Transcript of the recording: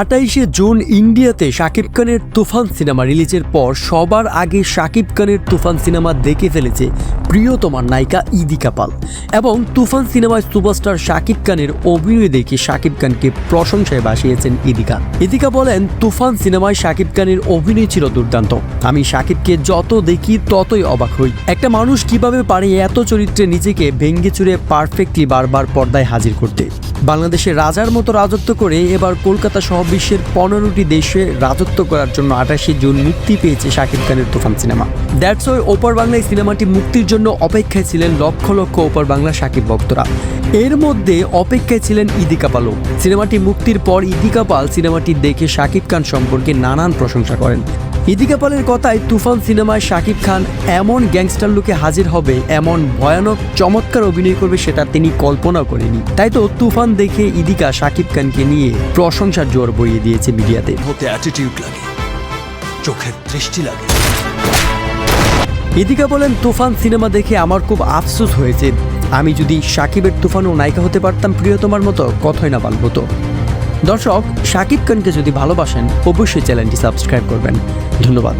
আটাইশে June ইন্ডিয়াতে শাকিব খানের তুফান cinema রিলিজের পর সবার আগে শাকিব খানের তুফান সিনেমা দেখে ফেলেছে প্রিয়তমার নায়িকা ইদিকা পাল এবং তুফান সিনেমায় সুপারস্টার শাকিব খানের অভিনয় দেখে শাকিব খানকে প্রশংসায় বাসিয়েছেন ইদিকা ইদিকা বলেন, তুফান সিনেমায় শাকিব খানের অভিনয় ছিল দুর্দান্ত। আমি শাকিবকে যত দেখি ততই অবাক হই। একটা মানুষ কীভাবে পারে এত চরিত্রে নিজেকে ভেঙ্গে চুরে পারফেক্টলি বারবার পর্দায় হাজির করতে? বাংলাদেশে রাজার মতো রাজত্ব করে এবার কলকাতা সহ বিশ্বের পনেরোটি দেশে রাজত্ব করার জন্য আঠাশে জুন মুক্তি পেয়েছে শাকিব খানের তুফান সিনেমা। দ্যাটস ওই ওপার বাংলায় সিনেমাটি মুক্তির জন্য অপেক্ষায় ছিলেন লক্ষ লক্ষ ওপার বাংলা শাকিব ভক্তরা। এর মধ্যে অপেক্ষায় ছিলেন ইদিকা পালও সিনেমাটি মুক্তির পর ইদিকা পাল সিনেমাটি দেখে শাকিব খান সম্পর্কে নানান প্রশংসা করেন। ইদিকা পালের কথায় তুফান সিনেমায় শাকিব খান এমন গ্যাংস্টার লুকে হাজির হবে এমন ভয়ানক চমৎকার অভিনয় করবে সেটা তিনি কল্পনা করেনি তাই তো তুফান দেখে ইদিকা শাকিব খানকে নিয়ে প্রশংসার জোর বইয়ে দিয়েছে মিডিয়াতে। হতে অ্যাটিটিউড লাগে চোখের দৃষ্টি লাগে। ইদিকা বলেন তুফান সিনেমা দেখে আমার খুব আফসোস হয়েছে। আমি যদি সাকিবের তুফান ও নায়িকা হতে পারতাম প্রিয়তমার মতো, কথাই না ভালো হতো। দর্শক, সাকিব খানকে যদি ভালোবাসেন, অবশ্যই চ্যানেলটি সাবস্ক্রাইব করবেন। ধন্যবাদ।